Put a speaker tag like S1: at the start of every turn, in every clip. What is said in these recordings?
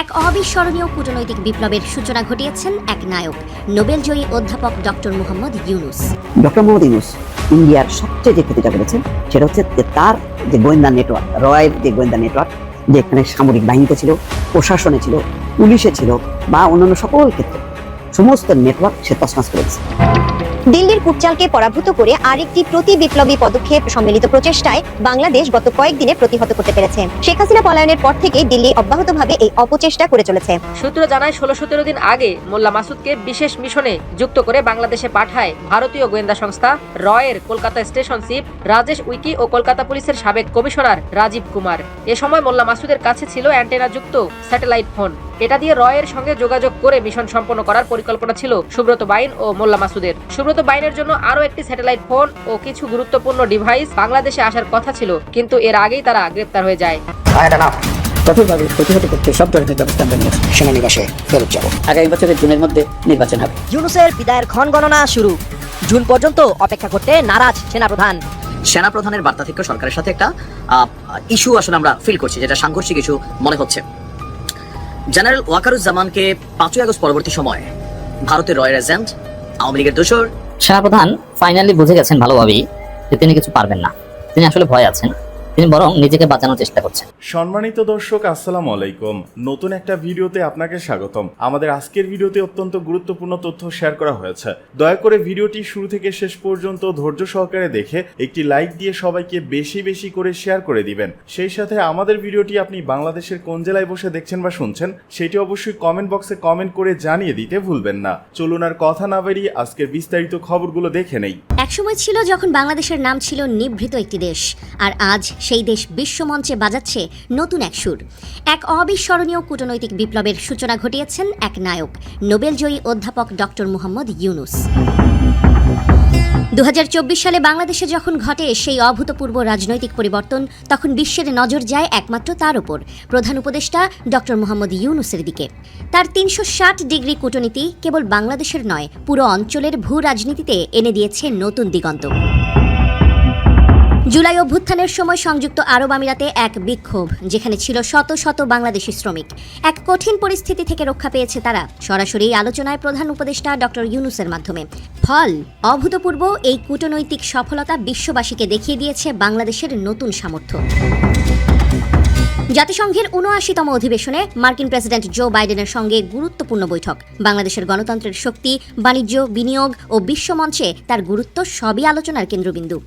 S1: এক অবিস্মরণীয় কূটনৈতিক বিপ্লবের সূচনা ঘটিয়েছেন এক নায়ক, নোবেলজয়ী অধ্যাপক ডক্টর মোহাম্মদ ইউনুস।
S2: ডক্টর মোহাম্মদ ইউনুস ইন্ডিয়ার সবচেয়ে যে ক্ষতিটা করেছেন, সেটা হচ্ছে যে তার যে গোয়েন্দা নেটওয়ার্ক, রয়ের যে গোয়েন্দা নেটওয়ার্ক, যে এখানে সামরিক বাহিনীতে ছিল, প্রশাসনে ছিল, পুলিশে ছিল, বা অন্যান্য সকল ক্ষেত্রে, সমস্ত নেটওয়ার্ক সে তসমাস করেছে।
S3: দিল্লির কুটচালকে পরাভূত করে আরেকটি প্রতি বিপ্লবী পদক্ষেপ সম্মিলিত প্রচেষ্টায় বাংলাদেশ গত কয়েকদিনে প্রতিহত করতে পেরেছে। শেখ হাসিনা পলায়নের পর থেকে দিল্লি অব্যাহতভাবে এই অপচেষ্টা করে চলেছে।
S4: সূত্র জানায় ষোলো সতেরো দিন আগে মোল্লা মাসুদকে বিশেষ মিশনে যুক্ত করে বাংলাদেশে পাঠায় ভারতীয় গোয়েন্দা সংস্থা। রয়ের কলকাতা স্টেশন চিফ রাজেশ উইকি ও কলকাতা পুলিশের সাবেক কমিশনার রাজীব কুমার। এ সময় মোল্লা মাসুদের কাছে ছিল অ্যান্টেনা যুক্ত স্যাটেলাইট ফোন। এটা দিয়ে রয়ের সঙ্গে যোগাযোগ করে মিশন সম্পন্ন করার পরিকল্পনা ছিল সুব্রত বাইন ও মোল্লা মাসুদের। সুব্রত বাইনের জন্য আরও একটি স্যাটেলাইট ফোন ও কিছু গুরুত্বপূর্ণ ডিভাইস বাংলাদেশে আসার কথা ছিল কিন্তু এর আগেই তারা গ্রেপ্তার হয়ে যায়।
S5: কঠোরভাবে প্রতিহত করতে সব ধরনের ব্যবস্থা আমরা নিয়েছি।
S2: সেনানিবাসে ফেরত যাব।
S5: আগামী বছরের জুনের মধ্যে নির্বাচন হবে।
S6: ইউনুসের বিদায়ের ক্ষণ গণনা শুরু। জুন পর্যন্ত অপেক্ষা করতে নারাজ সেনাপ্রধান।
S7: সেনাপ্রধানের বার্তা থেকে সরকারের সাথে একটা ইস্যু আসলে আমরা ফিল করছি যেটা সাংঘর্ষিক ইস্যু মনে হচ্ছে। জেনারেল ওয়াকারুজ্জামানকে পাঁচই আগস্ট পরবর্তী সময় ভারতের রয়্যাল এজেন্ট আওয়ামী লীগের দোষর
S8: সেনাপ্রধান ফাইনালি বুঝে গেছেন ভালোভাবেই যে তিনি কিছু পারবেন না। তিনি আসলে ভয় আছেন। তিনি বরং নিজেকে বাঁচানোর চেষ্টা করছেন।
S9: সম্মানিত দর্শক আসসালামু আলাইকুম। নতুন একটা ভিডিওতে আপনাকে স্বাগতম। আমাদের আজকের ভিডিওতে অত্যন্ত গুরুত্বপূর্ণ তথ্য শেয়ার করা হয়েছে। দয়া করে ভিডিওটি শুরু থেকে শেষ পর্যন্ত ধৈর্য সহকারে দেখে একটি লাইক দিয়ে সবাইকে বেশি বেশি করে শেয়ার করে দিবেন। সেই সাথে আমাদের ভিডিওটি আপনি বাংলাদেশের কোন জেলায় বসে দেখছেন বা শুনছেন সেটি অবশ্যই কমেন্ট বক্সে কমেন্ট করে জানিয়ে দিতে ভুলবেন না। চলুন আর কথা না বেরিয়ে আজকের বিস্তারিত খবরগুলো দেখে নেই।
S1: একসময় ছিল যখন বাংলাদেশের নাম ছিল নিভৃত একটি দেশ আর আজ সেই দেশ বিশ্বমঞ্চে বাজাচ্ছে নতুন এক সুর। এক অবিস্মরণীয় কূটনৈতিক বিপ্লবের সূচনা ঘটিয়েছেন এক নায়ক, নোবেলজয়ী অধ্যাপক ডক্টর মোহাম্মদ ইউনুস। দু হাজার চব্বিশ সালে বাংলাদেশে যখন ঘটে সেই অভূতপূর্ব রাজনৈতিক পরিবর্তন, তখন বিশ্বের নজর যায় একমাত্র তার উপর, প্রধান উপদেষ্টা ডক্টর মোহাম্মদ ইউনুসের দিকে। তার তিনশো ষাট ডিগ্রি কূটনীতি কেবল বাংলাদেশের নয়, পুরো অঞ্চলের ভূ রাজনীতিতে এনে দিয়েছে নতুন দিগন্ত। জুলাই অভ্যুত্থানের সময় সংযুক্ত আরব আমিরাতে এক বিক্ষোভ, যেখানে ছিল শত শত বাংলাদেশি শ্রমিক। এক কঠিন পরিস্থিতি থেকে রক্ষা পেয়েছে তারা। সরাসরি আলোচনায় প্রধান উপদেষ্টা ডক্টর ইউনুসের মাধ্যমে। ফল, অভূতপূর্ব এই কূটনৈতিক সফলতা বিশ্ববাসীকে দেখিয়ে দিয়েছে বাংলাদেশের নতুন সামর্থ্য। জাতিসংঘের উনআশিতম অধিবেশনে মার্কিন প্রেসিডেন্ট জো বাইডেনের সঙ্গে গুরুত্বপূর্ণ বৈঠক। বাংলাদেশের গণতন্ত্রের শক্তি, বাণিজ্য, বিনিয়োগ ও বিশ্বমঞ্চে তার গুরুত্ব সবই আলোচনার কেন্দ্রবিন্দু।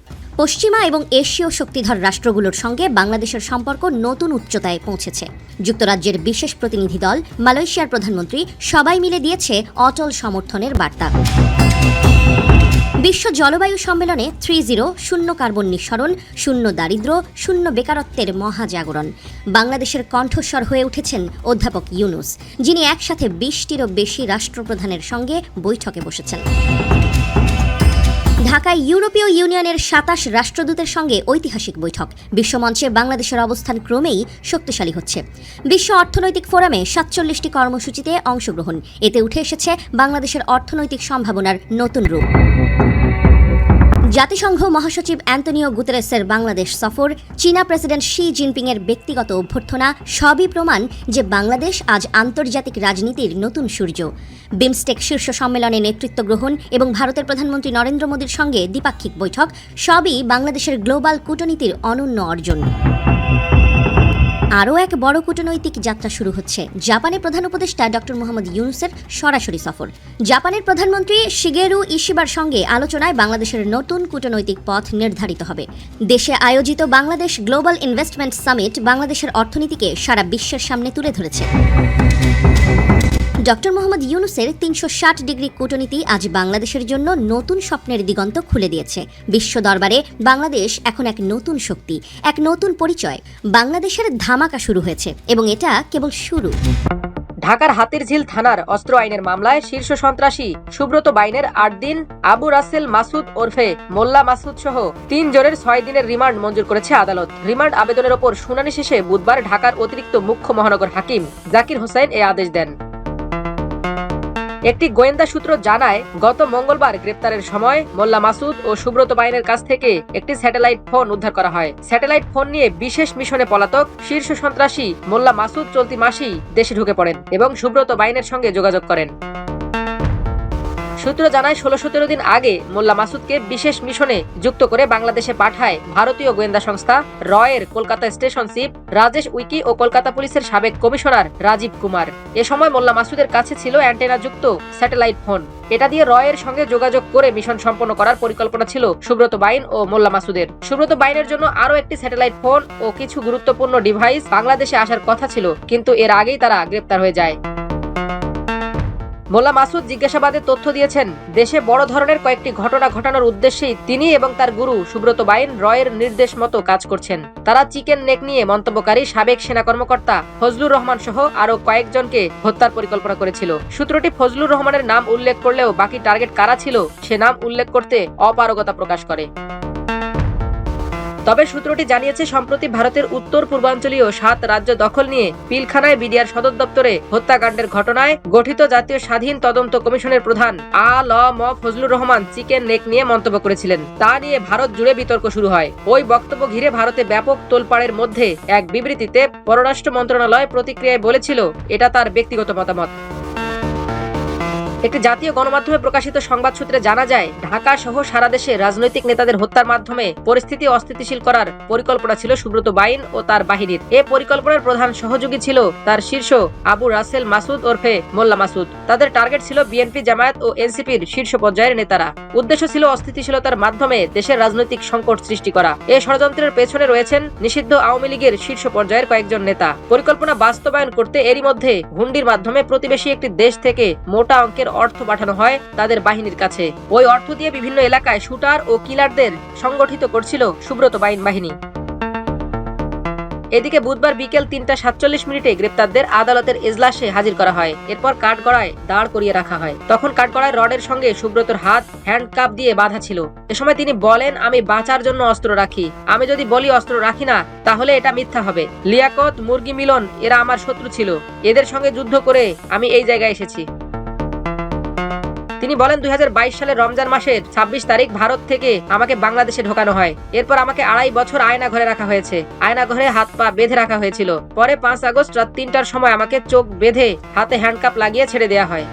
S1: পশ্চিমা এবং এশীয় শক্তিধর রাষ্ট্রগুলোর সঙ্গে বাংলাদেশের সম্পর্ক নতুন উচ্চতায় পৌঁছেছে। যুক্তরাজ্যের বিশেষ প্রতিনিধি দল, মালয়েশিয়ার প্রধানমন্ত্রী, সবাই মিলে দিয়েছে অটল সমর্থনের বার্তা। বিশ্ব জলবায়ু সম্মেলনে থ্রি জিরো, শূন্য কার্বন নিঃসরণ, শূন্য দারিদ্র শূন্য বেকারত্বের মহাজাগরণ। বাংলাদেশের কণ্ঠস্বর হয়ে উঠেছেন অধ্যাপক ইউনুস, যিনি একসাথে বিশটিরও বেশি রাষ্ট্রপ্রধানের সঙ্গে বৈঠকে বসেছেন। ঢাকায় ইউরোপীয় ইউনিয়নের সাতাশ রাষ্ট্রদূতের সঙ্গে ঐতিহাসিক বৈঠক। বিশ্বমঞ্চে বাংলাদেশের অবস্থান ক্রমেই শক্তিশালী হচ্ছে। বিশ্ব অর্থনৈতিক ফোরামে সাতচল্লিশটি কর্মসূচিতে অংশগ্রহণ। এতে উঠে এসেছে বাংলাদেশের অর্থনৈতিক সম্ভাবনার নতুন রূপ। জাতিসংঘ মহাসচিব অ্যান্তনিও গুতেরেসের বাংলাদেশ সফর, চীনা প্রেসিডেন্ট শি জিনপিংয়ের ব্যক্তিগত অভ্যর্থনা, সবই প্রমাণ যে বাংলাদেশ আজ আন্তর্জাতিক রাজনীতির নতুন সূর্য। বিমস্টেক শীর্ষ সম্মেলনে নেতৃত্ব গ্রহণ এবং ভারতের প্রধানমন্ত্রী নরেন্দ্র মোদীর সঙ্গে দ্বিপাক্ষিক বৈঠক, সবই বাংলাদেশের গ্লোবাল কূটনীতির অনন্য অর্জন। আরও এক বড় কূটনৈতিক যাত্রা শুরু হচ্ছে। জাপানের প্রধান উপদেষ্টা ডক্টর মোহাম্মদ ইউনুসের সরাসরি সফর। জাপানের প্রধানমন্ত্রী শিগেরু ইশিবার সঙ্গে আলোচনায় বাংলাদেশের নতুন কূটনৈতিক পথ নির্ধারিত হবে। দেশে আয়োজিত বাংলাদেশ গ্লোবাল ইনভেস্টমেন্ট সামিট বাংলাদেশের অর্থনীতিকে সারা বিশ্বের সামনে তুলে ধরেছে। ডক্টর মোহাম্মদ ইউনুসের তিনশো ষাট ডিগ্রি কূটনীতি আজ বাংলাদেশের জন্য নতুন স্বপ্নের দিগন্ত খুলে দিয়েছে। বিশ্ব দরবারে বাংলাদেশ এখন এক নতুন শক্তি, এক নতুন পরিচয়। বাংলাদেশের ধামাকা শুরু হয়েছে এবং এটা কেবল শুরু।
S4: ঢাকার হাতিরঝিল থানার অস্ত্র আইনের মামলায় শীর্ষ সন্ত্রাসী সুব্রত বাইনের আট দিন, আবু রাসেল মাসুদ ওরফে মোল্লা মাসুদ সহ তিন জনের ছয় দিনের রিমান্ড মঞ্জুর করেছে আদালত। রিমান্ড আবেদনের ওপর শুনানি শেষে বুধবার ঢাকার অতিরিক্ত মুখ্য মহানগর হাকিম জাকির হোসেন এ আদেশ দেন। একটি গোয়েন্দা সূত্র জানায়, গত মঙ্গলবার গ্রেপ্তারের সময় মোল্লা মাসুদ ও সুব্রত বাইনের কাছ থেকে একটি স্যাটেলাইট ফোন উদ্ধার করা হয়। স্যাটেলাইট ফোন নিয়ে বিশেষ মিশনে পলাতক শীর্ষ সন্ত্রাসী মোল্লা মাসুদ চলতি মাসেই দেশে ঢুকে পড়েন এবং সুব্রত বাইনের সঙ্গে যোগাযোগ করেন। সূত্র জানায়, ষোলো সতেরো দিন আগে মোল্লা মাসুদকে বিশেষ মিশনে যুক্ত করে বাংলাদেশে পাঠায় ভারতীয় গোয়েন্দা সংস্থা রয়ের কলকাতা স্টেশন চিফ রাজেশ উইকি ও কলকাতা পুলিশের সাবেক কমিশনার রাজীব কুমার। এ সময় মোল্লা মাসুদের কাছে ছিল অ্যান্টেনা যুক্ত স্যাটেলাইট ফোন। এটা দিয়ে রয়ের সঙ্গে যোগাযোগ করে মিশন সম্পন্ন করার পরিকল্পনা ছিল সুব্রত বাইন ও মোল্লা মাসুদের। সুব্রত বাইনের জন্য আরও একটি স্যাটেলাইট ফোন ও কিছু গুরুত্বপূর্ণ ডিভাইস বাংলাদেশে আসার কথা ছিল, কিন্তু এর আগেই তারা গ্রেপ্তার হয়ে যায়। মোল্লা মাসুদ জিজ্ঞাসাবাদে তথ্য দিয়েছেন, দেশে বড় ধরনের কয়েকটি ঘটনা ঘটানোর উদ্দেশ্যেই তিনি এবং তার গুরু সুব্রত বাইন রয়ের নির্দেশ মতো কাজ করছেন। তারা চিকেন নেক নিয়ে মন্তব্যকারী সাবেক সেনা কর্মকর্তা ফজলুর রহমান সহ আরও কয়েকজনকে হত্যার পরিকল্পনা করেছিল। সূত্রটি ফজলুর রহমানের নাম উল্লেখ করলেও বাকি টার্গেট কারা ছিল, সে নাম উল্লেখ করতে অপারগতা প্রকাশ করে। তবে সূত্রটি জানিয়েছে, সম্প্রতি ভারতের উত্তর পূর্বাঞ্চলীয় সাত রাজ্য দখল নিয়ে পিলখানায় বিডিআর সদর দপ্তরে হত্যাকাণ্ডের ঘটনায় গঠিত জাতীয় স্বাধীন তদন্ত কমিশনের প্রধান আ ল ম ফজলুর রহমান চিকেন নেক নিয়ে মন্তব্য করেছিলেন। তা নিয়ে ভারত জুড়ে বিতর্ক শুরু হয়। ওই বক্তব্য ঘিরে ভারতে ব্যাপক তোলপাড়ের মধ্যে এক বিবৃতিতে পররাষ্ট্র মন্ত্রণালয় প্রতিক্রিয়ায় বলেছিল, এটা তার ব্যক্তিগত মতামত। একটি জাতীয় গণমাধ্যমে প্রকাশিত সংবাদ সূত্রে জানা যায়, ঢাকা সহ সারা দেশে রাজনৈতিক নেতাদের হত্যার মাধ্যমে পরিস্থিতি অস্থিতিশীল করার পরিকল্পনা ছিল সুব্রত বাইন ও তার বাহিনীর। এ পরিকল্পনার প্রধান সহযোগী ছিল তার শীর্ষ আবু রাসেল মাসুদ ওরফে মোল্লা মাসুদ। তাদের টার্গেট ছিল বিএনপি জামায়াত ও এনসিপির শীর্ষ পর্যায়ের নেতারা। উদ্দেশ্য ছিল অস্থিতিশীলতার মাধ্যমে দেশের রাজনৈতিক সংকট সৃষ্টি করা। এ ষড়যন্ত্রের পেছনে রয়েছেন নিষিদ্ধ আওয়ামী লীগের শীর্ষ পর্যায়ের কয়েকজন নেতা। পরিকল্পনা বাস্তবায়ন করতে এরই মধ্যে হুন্ডির মাধ্যমে প্রতিবেশী একটি দেশ থেকে মোটা অঙ্কের অর্থ পাঠানো হয় তাদের বাহিনীর কাছে। ওই অর্থ দিয়ে বিভিন্ন এলাকায় শুটার ও কিলারদের সংগঠিত করছিল সুব্রত বাইন বাহিনী। এদিকে বুধবার বিকেল তিনটা সাতচল্লিশ মিনিটে গ্রেপ্তারদের আদালতের এজলাসে হাজির করা হয়। এরপর কাঠগড়ায় দাঁড় করিয়ে রাখা হয়। তখন কাঠগড়ায় রডের সঙ্গে সুব্রতর হাত হ্যান্ড কাপ দিয়ে বাঁধা ছিল। এ সময় তিনি বলেন, আমি বাঁচার জন্য অস্ত্র রাখি। আমি যদি বলি অস্ত্র রাখি না, তাহলে এটা মিথ্যা হবে। লিয়াকত, মুরগি মিলন, এরা আমার শত্রু ছিল। এদের সঙ্গে যুদ্ধ করে আমি এই জায়গায় এসেছি। তিনি বলেন, দুই হাজার বাইশ সালের রমজান মাসের ২৬ তারিখ ভারত থেকে আমাকে বাংলাদেশে ঢোকানো হয়। এরপর আমাকে আড়াই বছর আয়না ঘরে রাখা হয়েছে। আয়না ঘরে হাত পা বেঁধে রাখা হয়েছিল। পরে পাঁচ আগস্ট রাত তিনটার সময় আমাকে চোখ বেঁধে হাতে হ্যান্ডকাপ লাগিয়ে ছেড়ে দেওয়া হয়।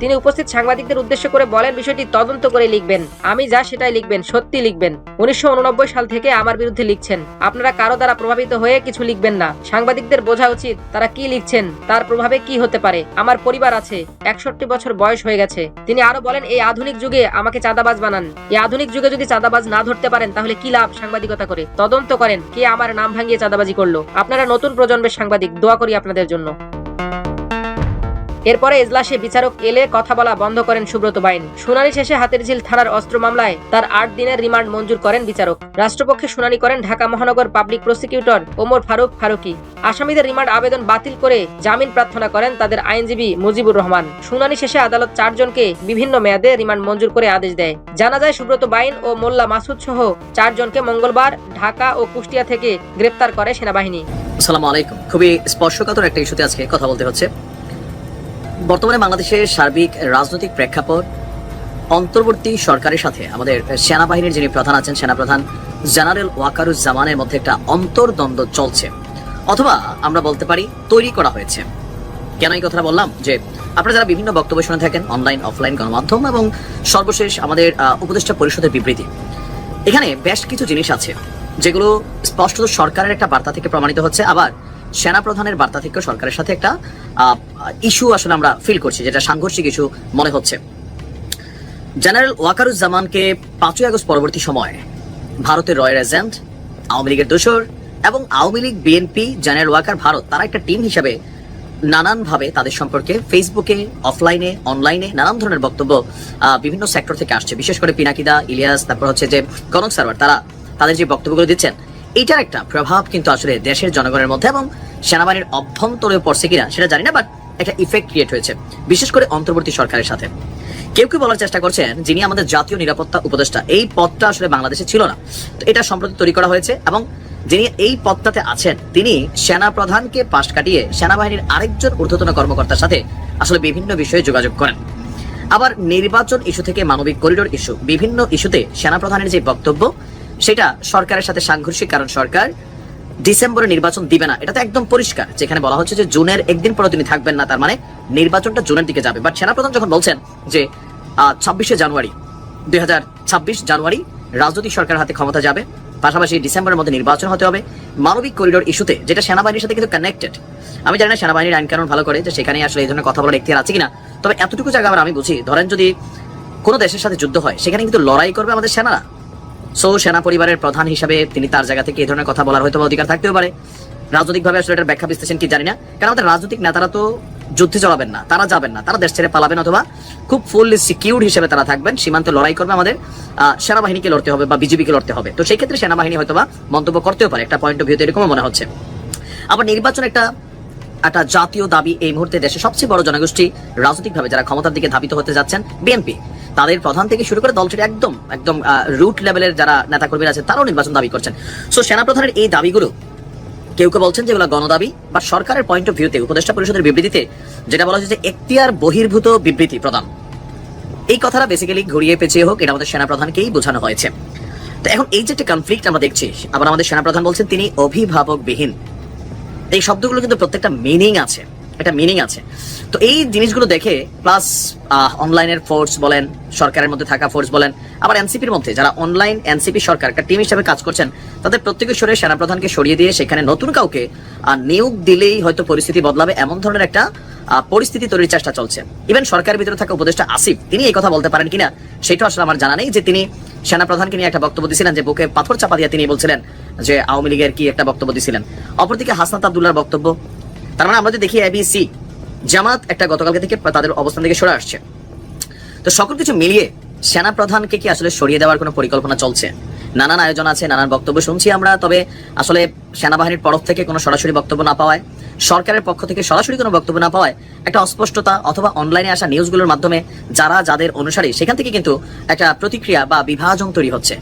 S4: তিনি উপস্থিত সাংবাদিকদের উদ্দেশ্য করে বলেন, বিষয়টি তদন্ত করে লিখবেন। আমি যা সেটাই লিখবেন, সত্যি লিখবেন। উনিশশো সাল থেকে আমার বিরুদ্ধে লিখছেন। আপনারা কারও দ্বারা প্রভাবিত হয়ে কিছু লিখবেন না। সাংবাদিকদের বোঝা উচিত তারা কি লিখছেন, তার প্রভাবে কি হতে পারে। আমার পরিবার আছে, একষট্টি বছর বয়স হয়ে গেছে। তিনি আরও বলেন, এই আধুনিক যুগে আমাকে চাঁদাবাজ বানান। এই আধুনিক যুগে যদি চাঁদাবাজ না ধরতে পারেন, তাহলে কি লাভ সাংবাদিকতা করে? তদন্ত করেন, কে আমার নাম ভাঙিয়ে চাঁদাবাজি করল? আপনারা নতুন প্রজন্মের সাংবাদিক, দোয়া করি আপনাদের জন্য। এরপরে এজলাসে বিচারক এলে কথা বলা বন্ধ করেন সুব্রত বাইন। শুনানি শেষে হাতের ঝিল থানার অস্ত্র মামলায় তার আট দিনের রিমান্ড মঞ্জুর করেন বিচারক। রাষ্ট্রপক্ষে শুনানি করেন ঢাকা মহানগর পাবলিক প্রসিকিউটর ওমর ফারুক ফারুকি। আসামিদের রিমান্ড আবেদন বাতিল করে জামিন প্রার্থনা করেন তাদের আইনজীবী মুজিবুর রহমান। শুনানি শেষে আদালত চারজনকে বিভিন্ন মেয়াদে রিমান্ড মঞ্জুর করে আদেশ দেয়। জানা যায় সুব্রত বাইন ও মোল্লা মাসুদ সহ চারজনকে মঙ্গলবার ঢাকা ও কুষ্টিয়া থেকে গ্রেপ্তার করে সেনাবাহিনী।
S7: আসসালামু আলাইকুম। খুবই স্পর্শকাতর একটা ইস্যুতে আজকে কথা বলতে হচ্ছে। বর্তমানে বাংলাদেশের সার্বিক রাজনৈতিক প্রেক্ষাপট, অন্তর্বর্তী সরকারের সাথে আমাদের সেনাবাহিনীর যিনি প্রধান আছেন, সেনাপ্রধান জেনারেল ওয়াকারুজ্জামানের মধ্যে একটা অন্তর্দ্বন্দ্ব চলছে। অথবা আমরা বলতে পারি, তৈরি করা হয়েছে। কেন এই কথাটা বললাম? যে আপনারা যারা বিভিন্ন বক্তব্য শুনে থাকেন, অনলাইন, অফলাইন গণমাধ্যম এবং সর্বশেষ আমাদের উপদেষ্টা পরিষদের বিবৃতি, এখানে বেশ কিছু জিনিস আছে, যেগুলো স্পষ্টত সরকারের একটা বার্তা থেকে প্রমাণিত হচ্ছে। আবার সেনা প্রধানের বার্তা থেকেও সরকারের সাথে একটা ইস্যু আসলে আমরা ফিল করছি, যেটা সাংঘর্ষিক ইস্যু মনে হচ্ছে। জেনারেল ওয়াকারুজ্জামানকে পাঁচই আগস্ট পরবর্তী সময় ভারতের রয়্যাল এজেন্ট, আওয়ামী লীগের দোসর এবং আওয়ামী লীগ, বিএনপি, জেনারেল ওয়াকার ভারত, তারা একটা টিম হিসাবে নানানভাবে তাদের সম্পর্কে ফেসবুকে, অফলাইনে, অনলাইনে নানান ধরনের বক্তব্য বিভিন্ন সেক্টর থেকে আসছে। বিশেষ করে পিনাকিদা, ইলিয়াস, তারপর হচ্ছে যে কনক সার্ভার তারা তাদের যে বক্তব্যগুলো দিচ্ছেন এইটার একটা প্রভাব কিন্তু আসলে দেশের জনগণের মধ্যে এবং সেনাবাহিনীর অভ্যন্তরে পড়ছে কিনা সেটা জানি না বাট একটা ইফেক্ট ক্রিয়েট হয়েছে, বিশেষ করে অন্তর্বর্তী সরকারের সাথে। কেউ কেউ বলার চেষ্টা করছেন যিনি আমাদের জাতীয় নিরাপত্তা উপদেষ্টা, এই পদটা আসলে বাংলাদেশে ছিল না। তো এটা সম্প্রতি তৈরি করা হয়েছে এবং যিনি এই পদটাতে আছেন, তিনি সেনা প্রধানকে পাশ কাটিয়ে সেনাবাহিনীর আরেকজন ঊর্ধ্বতন কর্মকর্তার সাথে আসলে বিভিন্ন বিষয়ে যোগাযোগ করেন। আবার নির্বাচন ইস্যু থেকে মানবিক করিডোর ইস্যু বিভিন্ন ইস্যুতে সেনাপ্রধানের যে বক্তব্য সেটা সরকারের সাথে সাংঘর্ষিক, কারণ সরকার ডিসেম্বরে নির্বাচন দিবে না। এটা তো একদম পরিষ্কার, যেখানে বলা হচ্ছে যে জুনের একদিন পরে তিনি থাকবেন না, তার মানে নির্বাচনটা জুনের দিকে যাবে। বাট সেনাপ্রধান যখন বলছেন যে ছাব্বিশে জানুয়ারি, দুই হাজার ছাব্বিশ জানুয়ারি রাজনৈতিক সরকার হাতে ক্ষমতা যাবে, পাশাপাশি ডিসেম্বরের মধ্যে নির্বাচন হতে হবে, মানবিক করিডোর ইস্যুতে, যেটা সেনাবাহিনীর সাথে কিন্তু কানেক্টেড আমি জানি না সেনাবাহিনীর আইন কানুন ভালো করে, যে সেখানে আসলে এই ধরনের কথা বলার এখতিয়ার আছে কিনা, তবে এতটুকু জায়গা আবার আমি বুঝি, ধরেন যদি কোনো দেশের সাথে যুদ্ধ হয়, সেখানে কিন্তু লড়াই করবে আমাদের সেনারা। সো সেনা পরিবারের প্রধান হিসাবে তিনি তার জায়গা থেকে এই ধরনের কথা বলার হয়তো অধিকার থাকতেও পারে। রাজনৈতিকভাবে আসলে এটার ব্যাখ্যা বিশ্লেষণ কি জানি না। কারণ আমাদের রাজনৈতিক নেতারা তো যুদ্ধে চড়াবেন না, তারা যাবেন না, তারা দেশ ছেড়ে পালাবেন অথবা খুব ফুললি সিকিউর হিসেবে তারা থাকবেন, সীমান্তে লড়াই করবে আমাদের সেনাবাহিনীকে লড়তে হবে বা বিজেপিকে লড়তে হবে। তো সেই ক্ষেত্রে সেনাবাহিনী হয়তো বা মন্তব্য করতেও পারে, একটা পয়েন্ট অফ ভিউতে এরকমও মনে হচ্ছে। আবার নির্বাচন একটা একটা জাতীয় দাবি এই মুহূর্তে দেশে সবচেয়ে বড় জনগোষ্ঠী রাজনৈতিকভাবে যারা ক্ষমতার দিকে ধাবিত হতে যাচ্ছেন, বিএনপি। তাদের প্রধান থেকে শুরু করে দলটির একদম একদম রুট লেভেলের যারা নেতাকর্মীরা আছে, তারাও নির্বাচন দাবি করছেন। সো সেনাপ্রধানের এই দাবিগুলো কেউ কেউ বলছেন যেগুলো গণদাবি, বা সরকারের পয়েন্ট অফ ভিউতে উপদেষ্টা পরিষদের বিবৃতিতে যেটা বলা হয়েছে যে এখতিয়ার বহির্ভূত বিবৃতি প্রদান। এই কথাটা বেসিক্যালি ঘুরিয়ে পেঁচিয়ে হোক, এটা আমাদের সেনাপ্রধানকেই বোঝানো হয়েছে। তো এখন এই যে একটা কনফ্লিক্ট আমরা দেখছি, আবার আমাদের সেনাপ্রধান বলছেন তিনি অভিভাবকবিহীন। এই শব্দগুলো কিন্তু প্রত্যেকটা মিনিং আছে। একটা মিনিং আছে। তো এই জিনিসগুলো দেখে প্লাস অনলাইনের ফোর্স বলেন, সরকারের মধ্যে থাকা ফোর্স বলেন, আবার এনসিপির মধ্যে যারা অনলাইন এনসিপি সরকার একটা টিম হিসেবে কাজ করছেন, তাদের প্রত্যেকের সরে সেনাপ্রধানকে সরিয়ে দিয়ে সেখানে নতুন কাউকে নিয়োগ দিলেই হয়তো পরিস্থিতি বদলাবে, এমন ধরনের একটা পরিস্থিতি তৈরির চেষ্টা চলছে। ইভেন সরকারের ভিতরে থাকা উপদেষ্টা আসিফ, তিনি এই কথা বলতে পারেন কিনা, সেটা আসলে আমার জানা নেই, যে তিনি সেনাপ্রধানকে নিয়ে একটা বক্তব্য দিয়েছিলেন যে বুকে পাথর চাপা দিয়ে তিনি বলছিলেন যে আওয়ামী লীগের কি একটা বক্তব্য দিয়েছিলেন অপরদিকে হাসনাত আবদুল্লার বক্তব্য তার মানে আমরা যদি দেখি এবিসি জামাত একটা গতকালকে থেকে তাদের অবস্থান থেকে সরে আসছে। তো সকল কিছু মিলিয়ে সেনা প্রধানকে কি আসলে সরিয়ে দেওয়ার কোনো পরিকল্পনা চলছে? নানান আয়োজন আছে, নানান বক্তব্য শুনছি আমরা, তবে আসলে সেনাবাহিনীর তরফ থেকে কোনো সরাসরি বক্তব্য না পাওয়ায়, সরকারের পক্ষ থেকে সরাসরি কোনো বক্তব্য না পাওয়ায় একটা অস্পষ্টতা অথবা অনলাইনে আসা নিউজগুলোর মাধ্যমে যারা যাদের অনুসারী, সেখান থেকে কিন্তু একটা প্রতিক্রিয়া বা বিভাজন তৈরি হচ্ছে।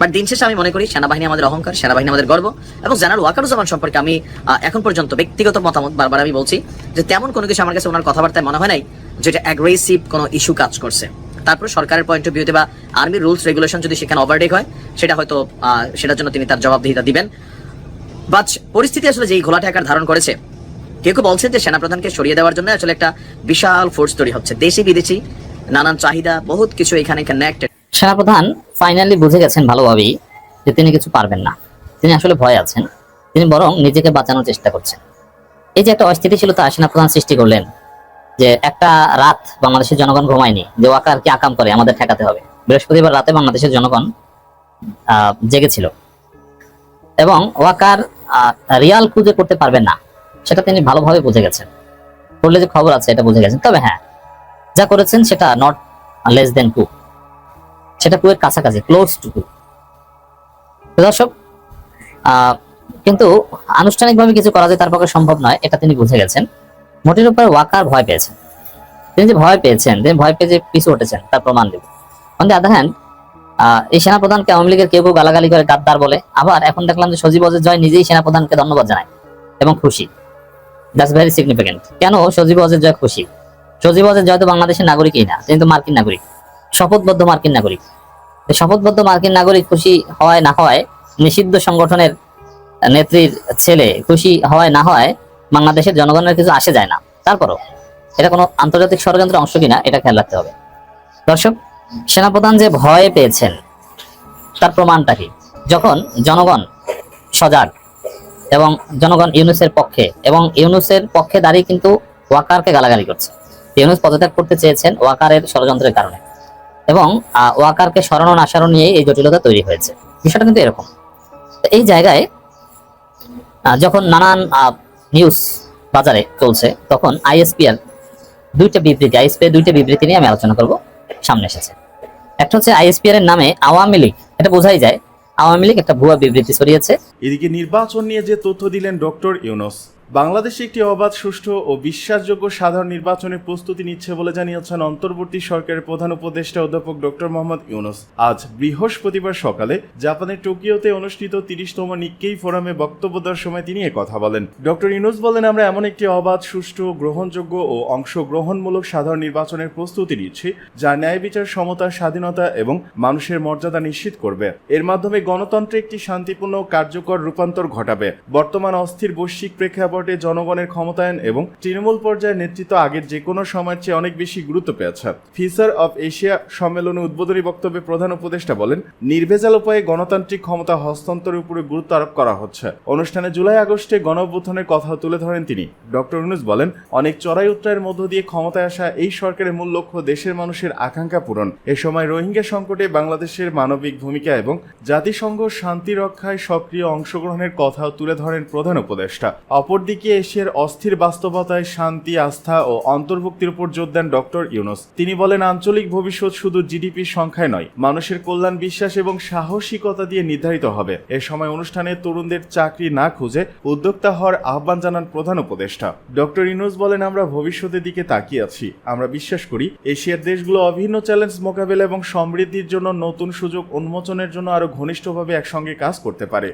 S7: বাট দিন শেষে আমি মনে করি সেনাবাহিনী আমাদের অহংকার, সেনাবাহিনী আমাদের গর্ব এবং জেনারেল ওয়াকারুজ্জামান সম্পর্কে আমি এখন পর্যন্ত ব্যক্তিগত মতামত বারবার আমি বলছি যে তেমন কোনো কিছু আমার কাছে ওনার কথাবার্তায় মনে হয় নাই যেটা অ্যাগ্রেসিভ কোনো ইস্যু কাজ করছে। তারপর সরকারের পয়েন্ট অফ ভিউতে বা আর্মির রুলস রেগুলেশন যদি সেখানে ওভারটেক হয়, সেটা হয়তো সেটার জন্য তিনি তার জবাবদিহিতা দিবেন। বাট পরিস্থিতি আসলে যেই ঘোলাটে আকার ধারণ করেছে, কেউ কেউ বলছেন যে সেনাপ্রধানকে সরিয়ে দেওয়ার জন্য আসলে একটা বিশাল ফোর্স তৈরি হচ্ছে। দেশি বিদেশি নানান চাহিদা, বহুত কিছু এখানে কানেক্টেড
S8: সেনাপ্রধান ফাইনালি বুঝে গেছেন ভালোভাবেই যে তিনি কিছু পারবেন না। তিনি আসলে ভয় আছেন। তিনি বরং নিজেকে বাঁচানোর চেষ্টা করছেন। এই যে একটা অস্থিতিশীলতা সেনাপ্রধান সৃষ্টি করলেন, যে একটা রাত বাংলাদেশের জনগণ ঘুমায়নি, যে ওয়াকার কি আকাম করে, আমাদের ঠেকাতে হবে। বৃহস্পতিবার রাতে বাংলাদেশের জনগণ জেগেছিল। এবং ওয়াকার রিয়াল খুঁজে করতে পারবেন না। সেটা তিনি ভালোভাবে বুঝে গেছেন। করলে যে খবর আছে, এটা বুঝে গেছেন। তবে হ্যাঁ যা করেছেন সেটা নট লেস দেন টু সেটা কুয়ের কাছাকাছি ক্লোজ টু টু দর্শক কিন্তু আনুষ্ঠানিকভাবে কিছু করা যায় তার পক্ষে সম্ভব নয়, এটা তিনি বুঝে গেছেন। মোটের উপর ওয়াকার ভয় পেয়েছেন। তিনি যে ভয় পেয়েছেন, তিনি ভয় পেয়ে যে পিছু উঠেছেন তার প্রমাণ দেব। অন দি আদার হ্যান্ড এই সেনাপ্রধানকে আওয়ামী লীগের কেউ কেউ গালাগালি করে গাদ্দার বলে, আবার এখন দেখলাম যে সজীব অজয় জয় নিজেই সেনাপ্রধানকে ধন্যবাদ জানায় এবং খুশি। দ্যাটস ভেরি সিগনিফিকেন্ট কেন সজীব অজয় জয় খুশি? সজীব অজয় জয় তো বাংলাদেশের নাগরিকই না, তিনি তো মার্কিন নাগরিক। শপথবদ্ধ মার্কিন নাগরিক। শপথবদ্ধ মার্কিন নাগরিক খুশি হওয়ায় না হওয়ায় নিষিদ্ধ সংগঠনের নেত্রীর ছেলে খুশি হওয়ায় না হয়, বাংলাদেশের জনগণের কিছু আসে যায় না। তারপরও, এটা কোনো আন্তর্জাতিক ষড়যন্ত্রের অংশ কিনা, এটা খেয়াল রাখতে হবে। দর্শক, সেনাপ্রধান যে ভয় পেয়েছেন, তার প্রমাণটা কি? যখন জনগণ সজাগ এবং জনগণ ইউনুসের পক্ষে, এবং ইউনুসের পক্ষে দাঁড়িয়ে কিন্তু ওয়াকারকে গালাগালি করছে। ইউনুস পদত্যাগ করতে চেয়েছেন ওয়াকারের ষড়যন্ত্রের কারণে। এবং ওয়াকারকে সরানো না সরানো নিয়ে এই জটিলতা তৈরি হয়েছে। বিষয়টা কিন্তু এরকম। এই জায়গায় যখন নানান নিউজ বাজারে চলছে, তখন আইএসপিআর দুইটা বিবৃতি আইএসপি দুইটা বিবৃতি নিয়ে আমি আলোচনা করব, সামনে এসেছে। একটা হচ্ছে আইএসপিআর এর নামে আওয়ামী লীগ, এটা বোঝাই যায়, আওয়ামী লীগ একটা ভুয়া বিবৃতি ছড়িয়েছে।
S9: এদিকে নির্বাচন নিয়ে যে তথ্য দিলেন ডক্টর ইউনুস বাংলাদেশে একটি অবাধ, সুষ্ঠু ও বিশ্বাসযোগ্য সাধারণ নির্বাচনের প্রস্তুতি নিচ্ছে বলে জানিয়েছেন অন্তর্বর্তী সরকারের প্রধান উপদেষ্টা অধ্যাপক ডক্টর মোহাম্মদ ইউনুস। আজ বৃহস্পতিবার সকালে জাপানের টোকিওতে অনুষ্ঠিত তিরিশতম নিক্কেই ফোরামে বক্তব্য দেওয়ার সময় তিনি কথা বলেন। ডক্টর ইউনুস বলেন, আমরা এমন একটি অবাধ, সুষ্ঠু, গ্রহণযোগ্য ও অংশগ্রহণমূলক সাধারণ নির্বাচনের প্রস্তুতি নিচ্ছি, যা ন্যায় বিচার, সমতা, স্বাধীনতা এবং মানুষের মর্যাদা নিশ্চিত করবে। এর মাধ্যমে গণতন্ত্রে একটি শান্তিপূর্ণ কার্যকর রূপান্তর ঘটাবে। বর্তমান অস্থির বৈশ্বিক প্রেক্ষাপটে জনগণের ক্ষমতায়ন এবং তৃণমূল পর্যায়ে নেতৃত্ব আগের যে কোনো সময়ের চেয়ে অনেক বেশি গুরুত্ব পেয়েছে। ফিসার অব এশিয়া সম্মেলনে উদ্বোধনী বক্তব্যে প্রধান উপদেষ্টা বলেন, নির্ভেজাল উপায়ে গণতান্ত্রিক ক্ষমতা হস্তান্তরের উপরে গুরুত্ব আরোপ করা হচ্ছে। অনুষ্ঠানে জুলাই আগস্টে গণঅভ্যুত্থানের কথা তুলে ধরেন তিনি। ডক্টর ইউনুস বলেন, অনেক চড়াই উত্তরায়ের মধ্য দিয়ে ক্ষমতায় আসা এই সরকারের মূল লক্ষ্য দেশের মানুষের আকাঙ্ক্ষা পূরণ। এ সময় রোহিঙ্গা সংকটে বাংলাদেশের মানবিক ভূমিকা এবং জাতিসংঘ শান্তি রক্ষায় সক্রিয় অংশগ্রহণের কথাও তুলে ধরেন প্রধান উপদেষ্টা। অপরদিকে এশিয়ার অস্থির বাস্তবতায় শান্তি, আস্থা ও অন্তর্ভুক্তির উপর জোর দেন ডক্টর ইউনুস। তিনি বলেন, আঞ্চলিক ভবিষ্যৎ শুধু জিডিপির সংখ্যায় নয়, মানুষের কল্যাণ, বিশ্বাস এবং সাহসিকতা দিয়ে নির্ধারিত হবে। এ সময় অনুষ্ঠানে তরুণদের চাকরি না খুঁজে উদ্যোক্তা হওয়ার আহ্বান জানান প্রধান উপদেষ্টা। ডক্টর ইউনুস বলেন, আমরা ভবিষ্যতের দিকে তাকিয়ে আছি। আমরা বিশ্বাস করি, এশিয়ার দেশগুলো অভিন্ন চ্যালেঞ্জ মোকাবেলা এবং সমৃদ্ধির জন্য নতুন সুযোগ উন্মোচনের জন্য আরও ঘনিষ্ঠভাবে একসঙ্গে কাজ করতে পারে।